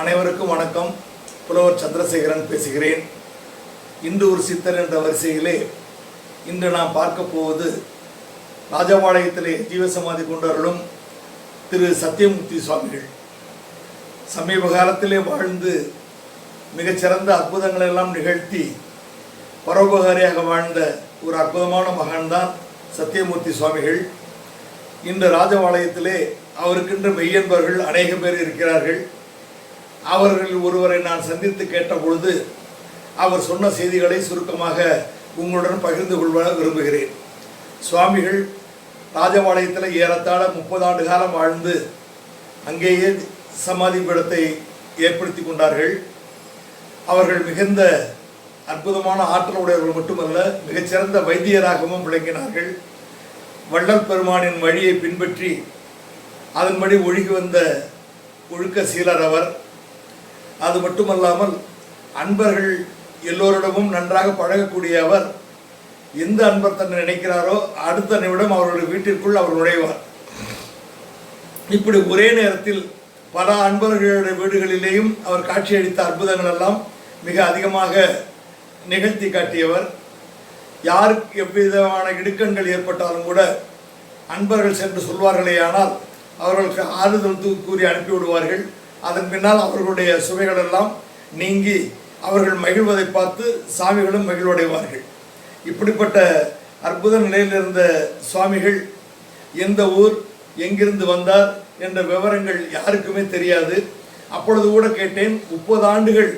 அனைவருக்கும் வணக்கம். புலவர் சந்திரசேகரன் பேசுகிறேன். இன்று ஒரு சித்தர் என்ற வரிசையிலே இன்று நாம் பார்க்க போவது ராஜபாளையத்திலே ஜீவசமாதி கொண்டவர்களும் திரு சத்தியமூர்த்தி சுவாமிகள். சமீப காலத்திலே வாழ்ந்து மிகச்சிறந்த அற்புதங்களை எல்லாம் நிகழ்த்தி பரோபகாரியாக வாழ்ந்த ஒரு அற்புதமான மகான்தான் சத்தியமூர்த்தி சுவாமிகள். இந்த ராஜபாளையத்திலே அவருக்கென்று மெய்யன்பர்கள் அநேக பேர் இருக்கிறார்கள். அவர்களில் ஒருவரை நான் சந்தித்து கேட்டபொழுது அவர் சொன்ன செய்திகளை சுருக்கமாக உங்களுடன் பகிர்ந்து கொள்வ விரும்புகிறேன். சுவாமிகள் ராஜபாளையத்தில் ஏறத்தாழ முப்பது ஆண்டு காலம் வாழ்ந்து அங்கேயே சமாதி பீடத்தை ஏற்படுத்தி கொண்டார்கள். அவர்கள் மிகுந்த அற்புதமான ஆற்றல் உடையவர்கள் மட்டுமல்ல மிகச்சிறந்த வைத்தியராகவும் விளங்கினார்கள். வள்ளல் பெருமானின் வழியை பின்பற்றி அதன்படி ஒழுகி வந்த ஒழுக்க சீலர் அவர் அது மட்டுமல்லாமல் அன்பர்கள் எல்லோரிடமும் நன்றாக பழகக்கூடிய அவர் எந்த அன்பர் தன்னை நினைக்கிறாரோ அடுத்த நிமிடம் அவருடைய வீட்டிற்குள் அவர் நுழைவார். இப்படி ஒரே நேரத்தில் பல அன்பர்களுடைய வீடுகளிலேயும் அவர் காட்சியளித்த அற்புதங்கள் எல்லாம் மிக அதிகமாக நிகழ்த்தி காட்டியவர். யாருக்கு எவ்விதமான இடுக்கண்கள் ஏற்பட்டாலும் கூட அன்பர்கள் சென்று சொல்வார்களேயானால் அவர்களுக்கு ஆறுதல் கூறி அனுப்பிவிடுவார்கள் அதன் பின்னால் அவர்களுடைய சுவைகள் எல்லாம் நீங்கி அவர்கள் மகிழ்வதை பார்த்து சாமிகளும் மகிழ்வடைவார்கள். இப்படிப்பட்ட அற்புத நிலையில் இருந்த சுவாமிகள் எந்த ஊர் எங்கிருந்து வந்தார் என்ற விவரங்கள் யாருக்குமே தெரியாது. அப்பொழுது கூட கேட்டேன் முப்பது ஆண்டுகள்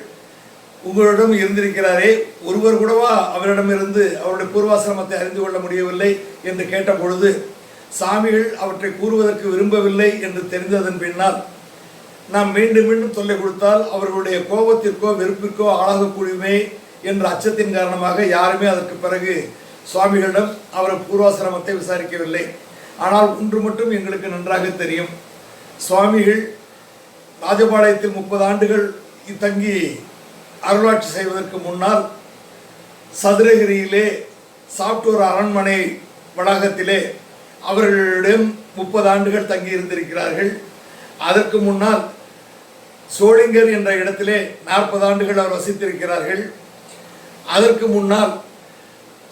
உங்களிடம் இருந்திருக்கிறாரே ஒருவர் கூடவா அவரிடமிருந்து அவருடைய பூர்வாசிரமத்தை அறிந்து கொள்ள முடியவில்லை? என்று கேட்ட பொழுது சாமிகள் அவற்றை கூறுவதற்கு விரும்பவில்லை என்று தெரிந்ததன் பின்னால் நாம் மீண்டும் மீண்டும் சொல்லிக் கொடுத்தால் அவர்களுடைய கோபத்திற்கோ வெறுப்பிற்கோ ஆளாகக்கூடியமே என்ற அச்சத்தின் காரணமாக யாருமே அதற்கு பிறகு சுவாமிகளிடம் அவர் பூர்வாசிரமத்தை விசாரிக்கவில்லை. ஆனால் ஒன்று மட்டும் எங்களுக்கு நன்றாக தெரியும். சுவாமிகள் ராஜபாளையத்தில் முப்பது ஆண்டுகள் தங்கி அருளாட்சி செய்வதற்கு முன்னால் சதுரகிரியிலே சாப்டூர் அரண்மனை வளாகத்திலே அவர்களிடம் முப்பது ஆண்டுகள் தங்கி இருந்திருக்கிறார்கள் அதற்கு முன்னால் சோளிங்கர் என்ற இடத்திலே நாற்பது ஆண்டுகள் அவர் வசித்திருக்கிறார்கள். அதற்கு முன்னால்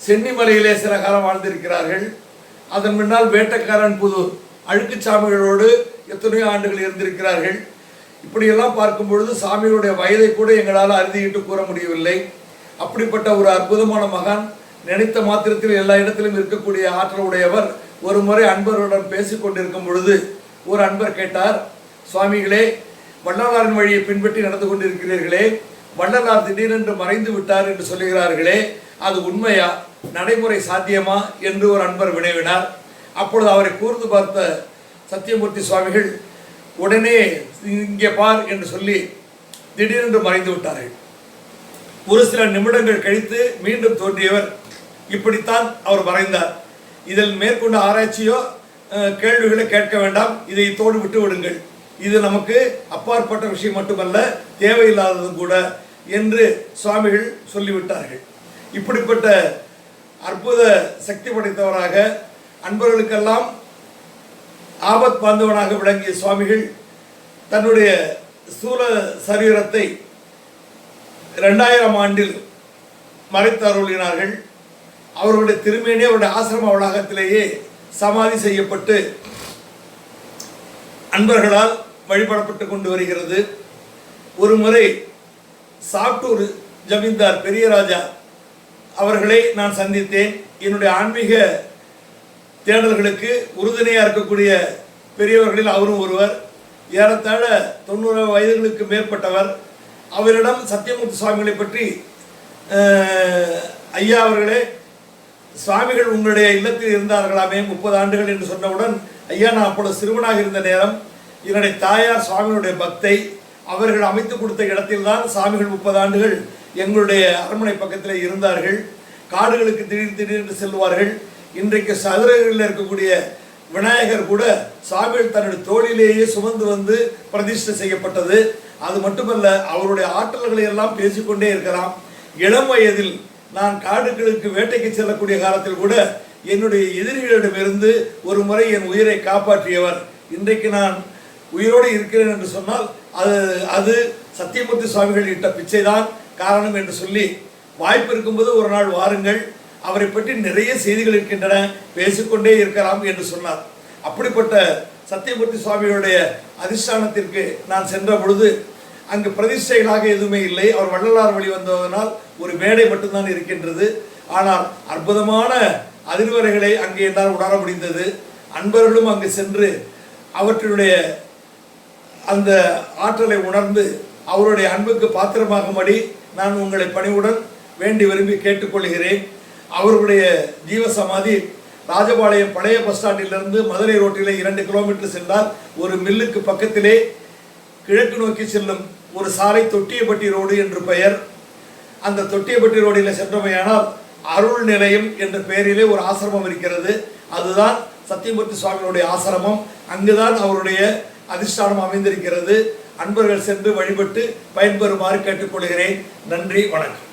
சென்னிமலையிலே சில காலம் வாழ்ந்திருக்கிறார்கள். அதன் முன்னால் வேட்டக்காரன் அழுக்குச் சாமிகளோடு எத்தனையோ ஆண்டுகள் இருந்திருக்கிறார்கள். இப்படியெல்லாம் பார்க்கும் பொழுது சாமிகளுடைய வயதை கூட எங்களால் அறுதியிட்டு கூற முடியவில்லை. அப்படிப்பட்ட ஒரு அற்புதமான மகான் நினைத்த மாத்திரத்தில் எல்லா இடத்திலும் இருக்கக்கூடிய ஆற்றல் உடையவர் ஒரு முறை அன்பர்களுடன் பேசிக்கொண்டிருக்கும் பொழுது ஒரு அன்பர் கேட்டார் சுவாமிகளே வள்ளலாரின் வழியை பின்பற்றி நடந்து கொண்டிருக்கிறீர்களே. வள்ளலார் திடீரென்று மறைந்து விட்டார் என்று சொல்லுகிறார்களே. அது உண்மையா? நடைமுறை சாத்தியமா? என்று ஒரு அன்பர் வினவினார். அப்பொழுது அவரை கூர்ந்து பார்த்த சத்தியமூர்த்தி சுவாமிகள் உடனே இங்கே பார் என்று சொல்லி திடீரென்று மறைந்து விட்டார்கள். ஒரு சில நிமிடங்கள் கழித்து மீண்டும் தோன்றியவர் இப்படித்தான் அவர் மறைந்தார். இதில் மேற்கொண்ட ஆராய்ச்சியோ கேள்விகளை கேட்க வேண்டாம். இதை தோடு விட்டு விடுங்கள் இது நமக்கு அப்பாற்பட்ட விஷயம் மட்டுமல்ல தேவையில்லாததும் கூட என்று சுவாமிகள் சொல்லிவிட்டார்கள். இப்படிப்பட்ட அற்புத சக்தி படைத்தவராக அன்பர்களுக்கெல்லாம் ஆபத் பாந்தவனாக விளங்கிய சுவாமிகள் தன்னுடைய ஸ்தூல சரீரத்தை ரெண்டாயிரம் ஆண்டில் மறைத்து அருளினார்கள். அவர்களுடைய திருமேனே அவருடைய ஆசிரம வளாகத்திலேயே சமாதி செய்யப்பட்டு அன்பர்களால் வழிபடப்பட்டு கொண்டு வருகிறது. ஒரு முறை சாப்டூர் ஜமீன்தார் பெரியராஜா அவர்களை நான் சந்தித்தேன். என்னுடைய ஆன்மீக தேடல்களுக்கு உறுதுணையாக இருக்கக்கூடிய பெரியவர்களில் அவரும் ஒருவர் ஏறத்தாழ தொண்ணூறு வயதுகளுக்கு மேற்பட்டவர். அவரிடம் சத்தியமூர்த்தி சுவாமிகளை பற்றி ஐயா அவர்களே சுவாமிகள் உங்களுடைய இல்லத்தில் இருந்தார்களாமே முப்பது ஆண்டுகள் என்று சொன்னவுடன் ஐயா நான் அப்பொழுது சிறுவனாக இருந்த நேரம் என்னுடைய தாயார் சுவாமிகளுடைய பக்தை அவர்கள் அமைத்து கொடுத்த இடத்தில்தான் சாமிகள் முப்பது ஆண்டுகள் எங்களுடைய அரண்மனை பக்கத்தில் இருந்தார்கள். காடுகளுக்கு திடீர் திடீர்னு செல்வார்கள் இன்றைக்கு சதுரகளில் இருக்கக்கூடிய விநாயகர் கூட சாமிகள் தன்னுடைய தோளிலேயே சுமந்து வந்து பிரதிஷ்டை செய்யப்பட்டது. அது மட்டுமல்ல அவருடைய ஆற்றல்களை எல்லாம் பேசிக்கொண்டே இருக்கலாம். இளம் வயதில் நான் காடுகளுக்கு வேட்டைக்கு செல்லக்கூடிய காலத்தில் கூட என்னுடைய எதிரிகளிடமிருந்து ஒரு முறை என் உயிரை காப்பாற்றியவர். இன்றைக்கு நான் உயிரோடு இருக்கிறேன் என்று சொன்னால் அது அது சத்தியமூர்த்தி சுவாமிகள் இட்ட பிச்சைதான். காரணம் என்று சொல்லி வாய்ப்பு இருக்கும்போது ஒரு நாள் வாருங்கள். அவரை பற்றி நிறைய செய்திகள் இருக்கின்றன. பேசிக்கொண்டே இருக்கலாம் என்று சொன்னார். அப்படிப்பட்ட சத்தியமூர்த்தி சுவாமிகளுடைய அதிஷ்டானத்திற்கு நான் சென்ற பொழுது அங்கு பிரதிஷ்டைகளாக எதுவுமே இல்லை. அவர் வள்ளலார் வழி வந்ததனால் ஒரு மேடை மட்டும்தான் இருக்கின்றது. ஆனால் அற்புதமான அதிர்வரைகளை அங்கே என்னால் உணர முடிந்தது. அன்பர்களும் அங்கு சென்று அவற்றினுடைய அந்த ஆற்றலை உணர்ந்து அவருடைய அன்புக்கு பாத்திரமாகும்படி நான் உங்களை பணிவுடன் வேண்டி விரும்பி கேட்டுக்கொள்கிறேன். அவர்களுடைய ஜீவசமாதி ராஜபாளையம் பழைய பஸ் ஸ்டாண்டிலிருந்து மதுரை ரோட்டிலே இரண்டு கிலோமீட்டர் சென்றால் ஒரு மில்லுக்கு பக்கத்திலே கிழக்கு நோக்கி செல்லும் ஒரு சாலை தொட்டியப்பட்டி ரோடு என்று பெயர். அந்த தொட்டியப்பட்டி ரோடில் சென்றமையானால் அருள் நிலையம் என்ற பெயரிலே ஒரு ஆசிரமம் இருக்கிறது. அதுதான் சத்தியமூர்த்தி சுவாமிகளுடைய ஆசிரமம். அங்குதான் அவருடைய அதிர்ஷ்டானம் அமைந்திருக்கிறது. அன்பர்கள் சென்று வழிபட்டு பயன்பெறுமாறு கேட்டுக்கொள்கிறேன். நன்றி வணக்கம்.